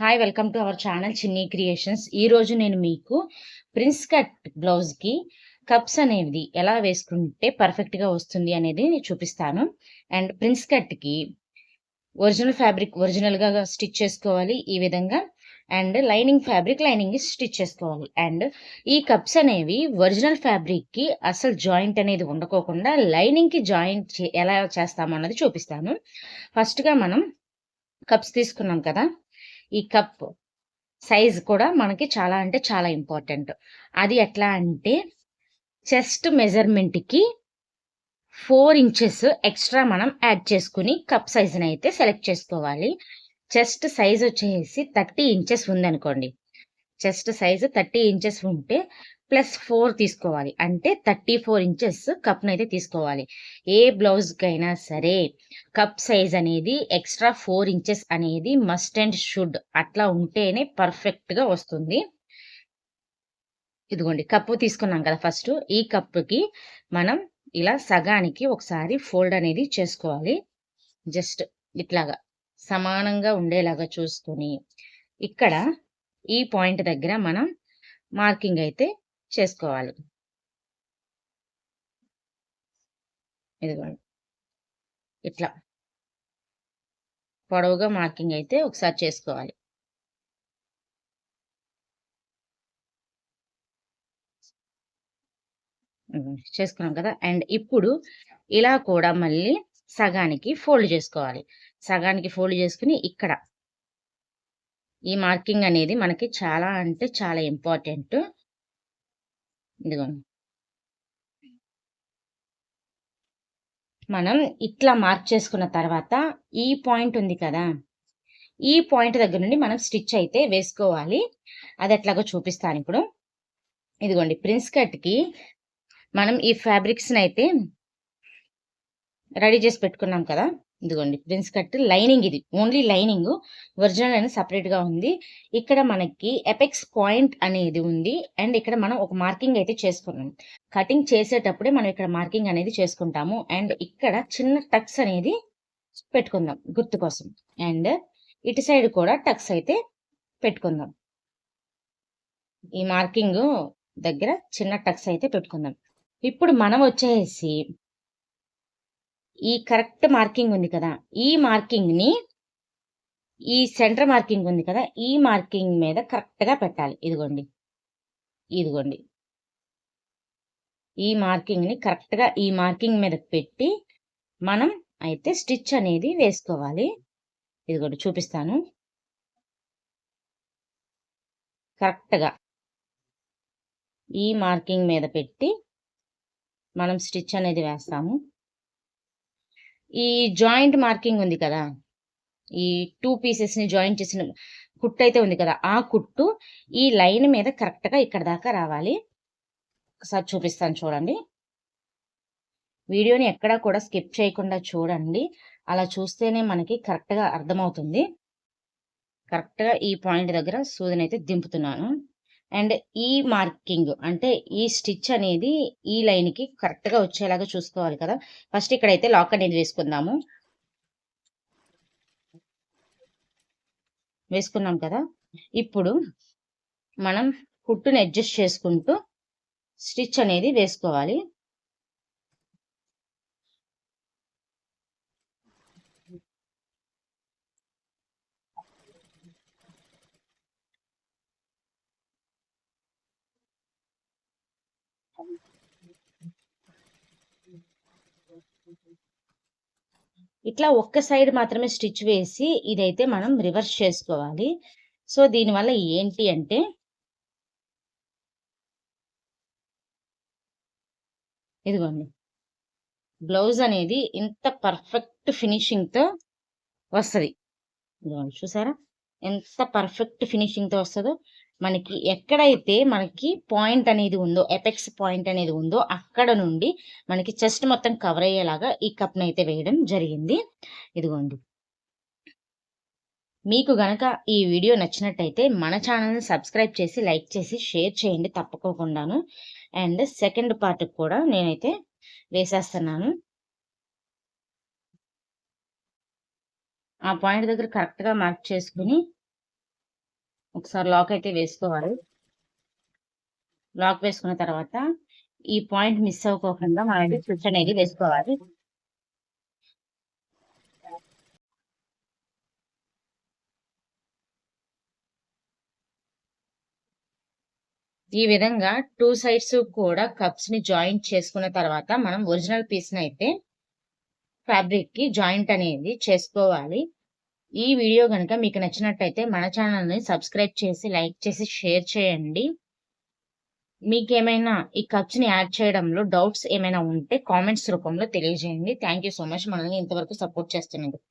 Hi welcome to our channel Chinni creations ఈరోజు నేను మీకు ప్రిన్స్ కట్ బ్లౌజ్కి కప్స్ అనేది ఎలా వేసుకుంటే పర్ఫెక్ట్గా వస్తుంది అనేది నేను చూపిస్తాను. అండ్ ప్రిన్స్ కట్కి ఒరిజినల్ ఫ్యాబ్రిక్ ఒరిజినల్గా స్టిచ్ చేసుకోవాలి ఈ విధంగా. And lining fabric lining stitch చేసుకోవాలి. అండ్ ఈ కప్స్ అనేవి ఒరిజినల్ ఫ్యాబ్రిక్కి అసలు జాయింట్ అనేది ఉండకోకుండా లైనింగ్కి జాయింట్ ఎలా చేస్తామో అన్నది చూపిస్తాను. ఫస్ట్గా మనం కప్స్ తీసుకున్నాం కదా. ఈ కప్ సైజ్ కూడా మనకి చాలా అంటే చాలా ఇంపార్టెంట్. అది ఎట్లా అంటే చెస్ట్ మెజర్మెంట్కి ఫోర్ ఇంచెస్ ఎక్స్ట్రా మనం యాడ్ చేసుకుని కప్ సైజుని అయితే సెలెక్ట్ చేసుకోవాలి. చెస్ట్ సైజ్ వచ్చేసి థర్టీ ఇంచెస్ ఉందనుకోండి. చెస్ట్ సైజ్ థర్టీ ఇంచెస్ ఉంటే ప్లస్ ఫోర్ తీసుకోవాలి. అంటే థర్టీ ఫోర్ ఇంచెస్ కప్ను అయితే తీసుకోవాలి. ఏ బ్లౌజ్కైనా సరే కప్ సైజ్ అనేది ఎక్స్ట్రా ఫోర్ ఇంచెస్ అనేది మస్ట్ అండ్ షుడ్ అట్లా ఉంటేనే పర్ఫెక్ట్గా వస్తుంది. ఇదిగోండి కప్పు తీసుకున్నాం కదా ఫస్ట్. ఈ కప్పుకి మనం ఇలా సగానికి ఒకసారి ఫోల్డ్ అనేది చేసుకోవాలి. జస్ట్ ఇట్లాగా సమానంగా ఉండేలాగా చూసుకొని. ఇక్కడ ఈ పాయింట్ దగ్గర మనం మార్కింగ్ అయితే చేసుకోవాలి. ఇదిగోండి. ఇట్లా. పొడవుగా మార్కింగ్ అయితే ఒకసారి చేసుకోవాలి. చేసుకున్నాం కదా? అండ్ ఇప్పుడు ఇలా కూడా మళ్ళీ సగానికి ఫోల్డ్ చేసుకోవాలి. సగానికి ఫోల్డ్ చేసుకుని ఇక్కడ. ఈ మార్కింగ్ అనేది మనకి చాలా అంటే చాలా ఇంపార్టెంట్. ఇదిగోండి మనం ఇట్లా మార్క్ చేసుకున్న తర్వాత ఈ పాయింట్ ఉంది కదా ఈ పాయింట్ దగ్గర నుండి మనం స్టిచ్ అయితే వేసుకోవాలి. అది ఎట్లాగో చూపిస్తాను ఇప్పుడు. ఇదిగోండి ప్రిన్స్ కట్కి మనం ఈ ఫ్యాబ్రిక్స్ని అయితే రెడీ చేసి పెట్టుకున్నాం కదా. ఇదిగోండి ప్రిన్స్ కట్ లైనింగ్ ఇది. Only lining. ఒరిజినల్ అనేది సపరేట్గా ఉంది. ఇక్కడ మనకి ఎపెక్స్ పాయింట్ అనేది ఉంది. అండ్ ఇక్కడ మనం ఒక మార్కింగ్ అయితే చేసుకున్నాం. కటింగ్ చేసేటప్పుడే మనం ఇక్కడ మార్కింగ్ అనేది చేసుకుంటాము. అండ్ ఇక్కడ చిన్న టక్స్ అనేది పెట్టుకుందాం గుర్తు కోసం. అండ్ ఇటు సైడ్ కూడా టక్స్ అయితే పెట్టుకుందాం. ఈ మార్కింగ్ దగ్గర చిన్న టక్స్ అయితే పెట్టుకుందాం. ఇప్పుడు మనం వచ్చేసి ఈ కరెక్ట్ మార్కింగ్ ఉంది కదా. ఈ మార్కింగ్ని ఈ సెంటర్ మార్కింగ్ ఉంది కదా. ఈ మార్కింగ్ మీద కరెక్ట్గా పెట్టాలి. ఇదిగోండి. ఇదిగోండి. ఈ మార్కింగ్ని కరెక్ట్గా ఈ మార్కింగ్ మీద పెట్టి మనం అయితే స్టిచ్ అనేది వేసుకోవాలి. ఇదిగోండి చూపిస్తాను. కరెక్ట్గా ఈ మార్కింగ్ మీద పెట్టి మనం స్టిచ్ అనేది వేస్తాము. ఈ జాయింట్ మార్కింగ్ ఉంది కదా ఈ టూ పీసెస్ని జాయింట్ చేసిన కుట్టు అయితే ఉంది కదా ఆ కుట్టు ఈ లైన్ మీద కరెక్ట్గా ఇక్కడ దాకా రావాలి. ఒకసారి చూపిస్తాను చూడండి. వీడియోని ఎక్కడా కూడా స్కిప్ చేయకుండా చూడండి. అలా చూస్తేనే మనకి కరెక్ట్గా అర్థమవుతుంది. కరెక్ట్గా ఈ పాయింట్ దగ్గర సూదిని అయితే దింపుతున్నాను. అండ్ ఈ మార్కింగ్ అంటే ఈ స్టిచ్ అనేది ఈ లైన్కి కరెక్ట్గా వచ్చేలాగా చూసుకోవాలి కదా. ఫస్ట్ ఇక్కడైతే లాక్ అనేది వేసుకుందాము. వేసుకున్నాం కదా. ఇప్పుడు మనం కుట్టుని అడ్జస్ట్ చేసుకుంటూ స్టిచ్ అనేది వేసుకోవాలి. ఇట్లా ఒక్క సైడ్ మాత్రమే స్టిచ్ వేసి ఇదైతే మనం రివర్స్ చేసుకోవాలి. సో దీనివల్ల ఏంటి అంటే ఇదిగోండి. బ్లౌజ్ అనేది ఇంత పర్ఫెక్ట్ ఫినిషింగ్తో వస్తుంది. ఇదిగోండి చూసారా? ఎంత పర్ఫెక్ట్ ఫినిషింగ్తో వస్తుందో మనకి ఎక్కడైతే మనకి పాయింట్ అనేది ఉందో ఎపెక్స్ పాయింట్ అనేది ఉందో అక్కడ నుండి మనకి చెస్ట్ మొత్తం కవర్ అయ్యేలాగా ఈ కప్ని అయితే వేయడం జరిగింది. ఇదిగోండి. మీకు గనక ఈ వీడియో నచ్చినట్టయితే మన ఛానల్ని సబ్స్క్రైబ్ చేసి లైక్ చేసి షేర్ చేయండి తప్పకోకుండాను. అండ్ సెకండ్ పార్ట్కి కూడా నేనైతే వేసేస్తున్నాను. ఆ పాయింట్ దగ్గర కరెక్ట్గా మార్క్ చేసుకుని ఒకసారి లాక్ అయితే వేసుకోవాలి. లాక్ వేసుకున్న తర్వాత ఈ పాయింట్ మిస్ అవ్వకోకుండా మనం అయితే స్విచ్ అనేది వేసుకోవాలి. ఈ విధంగా టూ సైడ్స్ కూడా కప్స్ని జాయింట్ చేసుకున్న తర్వాత మనం ఒరిజినల్ పీస్ని అయితే ఫ్యాబ్రిక్కి జాయింట్ అనేది చేసుకోవాలి. ఈ వీడియో కనుక మీకు నచ్చినట్టయితే మన ఛానల్ని సబ్స్క్రైబ్ చేసి లైక్ చేసి షేర్ చేయండి. మీకేమైనా ఈ కప్స్ని యాడ్ చేయడంలో డౌట్స్ ఏమైనా ఉంటే కామెంట్స్ రూపంలో తెలియజేయండి. థ్యాంక్ యూ సో మచ్ మనల్ని ఇంతవరకు సపోర్ట్ చేస్తున్నందుకు.